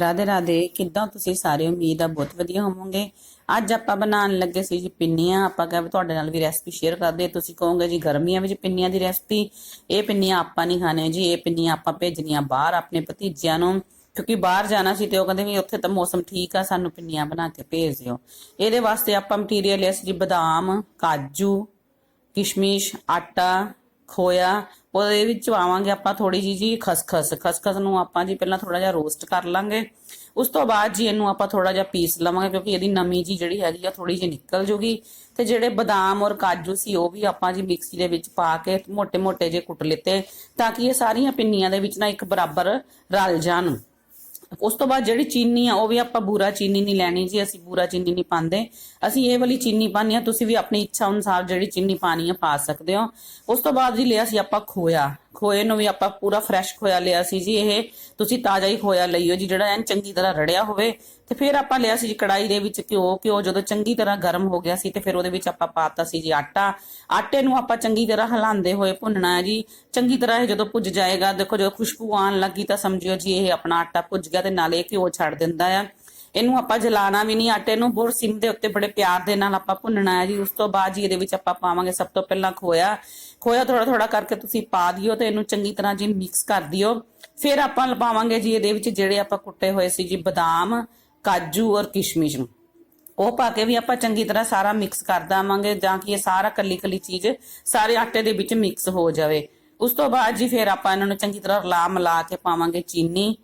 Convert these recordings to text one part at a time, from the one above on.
ਰਾਧੇ ਰਾਧੇ, ਕਿੱਦਾਂ ਤੁਸੀਂ ਸਾਰੇ ਉਮੀਦ ਆ? ਬਹੁਤ ਵਧੀਆ ਹੋਵੋਗੇ। ਅੱਜ ਆਪਾਂ ਬਣਾਉਣ ਲੱਗੇ ਸੀ ਜੀ ਪਿੰਨੀਆਂ। ਆਪਾਂ ਕਿਹਾ ਤੁਹਾਡੇ ਨਾਲ ਵੀ ਰੈਸਪੀ ਸ਼ੇਅਰ ਕਰਦੇ ਤੁਸੀਂ ਕਹੋਗੇ ਜੀ, ਗਰਮੀਆਂ ਵਿੱਚ ਪਿੰਨੀਆਂ ਦੀ ਰੈਸਪੀ ਇਹ ਪਿੰਨੀਆਂ ਆਪਾਂ ਨਹੀਂ ਖਾਣੇ ਜੀ। ਇਹ ਪਿੰਨੀਆਂ ਆਪਾਂ ਭੇਜਣੀਆਂ ਬਾਹਰ ਆਪਣੇ ਭਤੀਜਿਆਂ ਨੂੰ। ਕਿਉਂਕਿ ਬਾਹਰ ਜਾਣਾ ਸੀ ਤੇ ਉਹ ਕਹਿੰਦੇ ਵੀ ਉੱਥੇ ਤਾਂ ਮੌਸਮ ਠੀਕ ਆ, ਸਾਨੂੰ ਪਿੰਨੀਆਂ ਬਣਾ ਕੇ ਭੇਜ ਦਿਓ। ਇਹਦੇ ਵਾਸਤੇ ਆਪਾਂ ਮਟੀਰੀਅਲ ਲਿਆ ਸੀ ਜੀ ਬਦਾਮ, ਕਾਜੂ, ਕਿਸ਼ਮਿਸ਼, ਆਟਾ ਖੋਇਆ, ਉਹਦੇ ਵਿੱਚ ਆਵਾਂਗੇ ਆਪਾਂ ਥੋੜੀ ਜੀ ਜੀ ਖਸਖਸ। ਖਸਖਸ ਨੂੰ ਆਪਾਂ ਜੀ ਪਹਿਲਾਂ ਥੋੜਾ ਜਿਹਾ ਰੋਸਟ ਕਰ ਲਾਂਗੇ। ਉਸ ਤੋਂ ਬਾਅਦ ਜੀ ਇਹਨੂੰ ਆਪਾਂ ਥੋੜਾ ਜਿਹਾ ਪੀਸ ਲਵਾਂਗੇ ਕਿਉਂਕਿ ਇਹਦੀ ਨਮੀ ਜੀ ਜਿਹੜੀ ਹੈਗੀ ਆ ਥੋੜੀ ਜਿਹੀ ਨਿਕਲ ਜੂਗੀ। ਤੇ ਜਿਹੜੇ ਬਦਾਮ ਔਰ ਕਾਜੂ ਸੀ ਉਹ ਵੀ ਆਪਾਂ ਜੀ ਮਿਕਸੀ ਦੇ ਵਿੱਚ ਪਾ ਕੇ ਮੋٹے-ਮੋٹے ਜੇ ਕੁੱਟ ਲਿੱਤੇ ਤਾਂ ਕਿ ਇਹ ਸਾਰੀਆਂ ਪਿੰਨੀਆਂ ਦੇ ਵਿੱਚ ਨਾ ਇੱਕ ਬਰਾਬਰ ਰਲ ਜਾਣ। ਉਸ ਤੋਂ ਬਾਅਦ ਜਿਹੜੀ ਚੀਨੀ ਆ, ਉਹ ਵੀ ਆਪਾਂ ਬੂਰਾ ਚੀਨੀ ਨਹੀਂ ਲੈਣੀ ਜੀ, ਅਸੀਂ ਬੂਰਾ ਚੀਨੀ ਨਹੀਂ ਪਾਉਂਦੇ। ਅਸੀਂ ਇਹ ਵਾਲੀ ਚੀਨੀ ਪਾਣੀ ਆ ਤੁਸੀਂ ਵੀ ਆਪਣੀ ਇੱਛਾ ਅਨੁਸਾਰ ਜਿਹੜੀ ਚੀਨੀ ਪਾਣੀ ਆ, ਪਾ ਸਕਦੇ ਹੋ। ਉਸ ਤੋਂ ਬਾਅਦ ਜੀ ਲਿਆ ਸੀ ਆਪਾਂ ਖੋਇਆ। ਖੋਏ ਨੂੰ ਵੀ ਆਪਾਂ ਪੂਰਾ ਫਰੈਸ਼ ਖੋਇਆ ਲਿਆ ਸੀ ਜੀ, ਇਹ ਤੁਸੀਂ ਤਾਜ਼ਾ ਹੀ ਖੋਇਆ ਲਈਓ ਜੀ, ਜਿਹੜਾ ਐਨ ਚੰਗੀ ਤਰ੍ਹਾਂ ਰੜਿਆ ਹੋਵੇ ਤੇ ਫਿਰ ਆਪਾਂ ਲਿਆ ਸੀ ਜੀ ਕੜਾਈ ਦੇ ਵਿੱਚ ਘਿਓ ਘਿਓ ਜਦੋਂ ਚੰਗੀ ਤਰ੍ਹਾਂ ਗਰਮ ਹੋ ਗਿਆ ਸੀ ਤੇ ਫਿਰ ਉਹਦੇ ਵਿੱਚ ਆਪਾਂ ਪਾਤਾ ਸੀ ਜੀ ਆਟਾ। ਆਟੇ ਨੂੰ ਆਪਾਂ ਚੰਗੀ ਤਰ੍ਹਾਂ ਹਿਲਾਉਂਦੇ ਹੋਏ ਭੁੰਨਣਾ ਹੈ ਜੀ, ਚੰਗੀ ਤਰ੍ਹਾਂ ਇਹ ਜਦੋਂ ਭੁੱਜ ਜਾਏਗਾ, ਦੇਖੋ ਜਦੋਂ ਖੁਸ਼ਬੂ ਆਉਣ ਲੱਗੀ ਤਾਂ ਸਮਝਿਓ ਜੀ, ਇਹ ਆਪਣਾ ਆਟਾ ਭੁੱਜ ਗਿਆ ਤੇ ਨਾਲੇ ਇਹ ਘਿਓ ਛੱਡ ਦਿੰਦਾ ਆ। ਇਹਨੂੰ ਆਪਾਂ ਜਲਾਣਾ ਵੀ ਨਹੀਂ, ਆਟੇ ਨੂੰ ਬਹੁਤ ਸਿਮ ਦੇ ਉੱਤੇ ਬੜੇ ਪਿਆਰ ਦੇ ਨਾਲ ਆਪਾਂ ਭੁੰਨਣਾ ਹੈ ਜੀ, ਉਸ ਤੋਂ ਬਾਅਦ ਜੀ ਇਹਦੇ ਵਿੱਚ ਆਪਾਂ ਪਾਵਾਂਗੇ ਸਭ ਤੋਂ ਪਹਿਲਾਂ ਖੋਇਆ। ਖੋਇਆ ਥੋੜਾ ਥੋੜਾ ਕਰਕੇ ਤੁਸੀਂ ਪਾ ਦਿਓ ਤੇ ਇਹਨੂੰ ਚੰਗੀ ਤਰ੍ਹਾਂ ਜੀ ਮਿਕਸ ਕਰ ਦਿਓ। ਫਿਰ ਆਪਾਂ ਪਾਵਾਂਗੇ ਜੀ ਇਹਦੇ ਵਿੱਚ ਜਿਹੜੇ ਆਪਾਂ ਕੁੱਟੇ ਹੋਏ ਸੀ ਜੀ, ਬਦਾਮ, ਕਾਜੂ ਔਰ ਕਿਸ਼ਮਿਸ਼ ਨੂੰ। ਉਹ ਪਾ ਕੇ ਵੀ ਆਪਾਂ ਚੰਗੀ ਤਰ੍ਹਾਂ ਸਾਰਾ ਮਿਕਸ ਕਰ ਦਾਵਾਂਗੇ ਜਾਂ ਕਿ ਇਹ ਸਾਰਾ ਕੱਲੀ ਕੱਲੀ ਚੀਜ਼ ਸਾਰੇ ਆਟੇ ਦੇ ਵਿੱਚ ਮਿਕਸ ਹੋ ਜਾਵੇ। ਉਸ ਤੋਂ ਬਾਅਦ ਜੀ ਫਿਰ ਆਪਾਂ ਇਹਨਾਂ ਨੂੰ ਚੰਗੀ ਤਰ੍ਹਾਂ ਰਲਾ ਮਿਲਾ ਕੇ ਪਾਵਾਂਗੇ ਚੀਨੀ।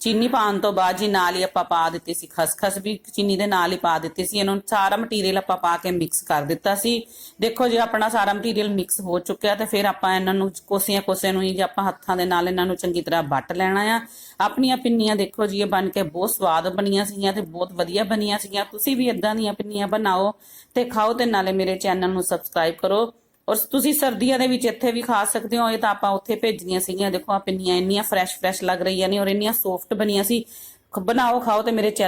ਚੀਨੀ ਪਾਉਣ ਤੋਂ ਬਾਅਦ ਜੀ ਨਾਲ ਹੀ ਆਪਾਂ ਪਾ ਦਿੱਤੀ ਸੀ ਖਸਖਸ ਵੀ, ਚੀਨੀ ਦੇ ਨਾਲ ਹੀ ਪਾ ਦਿੱਤੀ ਸੀ। ਇਹਨੂੰ ਸਾਰਾ ਮਟੀਰੀਅਲ ਆਪਾਂ ਪਾ ਕੇ ਮਿਕਸ ਕਰ ਦਿੱਤਾ ਸੀ। ਦੇਖੋ ਜੀ ਆਪਣਾ ਸਾਰਾ ਮਟੀਰੀਅਲ ਮਿਕਸ ਹੋ ਚੁੱਕਿਆ ਤੇ ਫਿਰ ਆਪਾਂ ਇਹਨਾਂ ਨੂੰ ਕੋਸੀਆਂ ਕੋਸੇ ਨੂੰ ਹੀ ਜੇ ਆਪਾਂ ਹੱਥਾਂ ਦੇ ਨਾਲ ਇਹਨਾਂ ਨੂੰ ਚੰਗੀ ਤਰ੍ਹਾਂ ਵੱਟ ਲੈਣਾ ਆ। ਆਪਣੀਆਂ ਪਿੰਨੀਆਂ ਦੇਖੋ ਜੀ, ਇਹ ਬਣ ਕੇ ਬਹੁਤ ਸਵਾਦ ਬਣੀਆਂ ਸੀਗੀਆਂ ਤੇ ਬਹੁਤ ਵਧੀਆ ਬਣੀਆਂ ਸੀਗੀਆਂ। ਤੁਸੀਂ ਵੀ ਇਦਾਂ ਦੀਆਂ ਪਿੰਨੀਆਂ ਬਣਾਓ ਤੇ ਖਾਓ ਤੇ ਨਾਲੇ ਮੇਰੇ ਚੈਨਲ ਨੂੰ ਸਬਸਕ੍ਰਾਈਬ ਕਰੋ। ਔਰ ਤੁਸੀਂ ਸਰਦੀਆਂ ਦੇ ਵਿੱਚ ਇੱਥੇ ਵੀ ਖਾ ਸਕਦੇ ਹੋ, ਇਹ ਤਾਂ ਆਪਾਂ ਉੱਥੇ ਭੇਜਣੀਆਂ ਸੀਗੀਆਂ। ਦੇਖੋ ਆ ਪਿੰਨੀਆਂ ਇੰਨੀਆਂ ਫਰੈਸ਼ ਫਰੈਸ਼ ਲੱਗ ਰਹੀਆਂ ਨੇ ਔਰ ਇੰਨੀਆਂ ਸੌਫਟ ਬਣੀਆਂ ਸੀ। ਬਣਾਓ, ਖਾਓ ਤੇ ਮੇਰੇ ਚੈਨਲ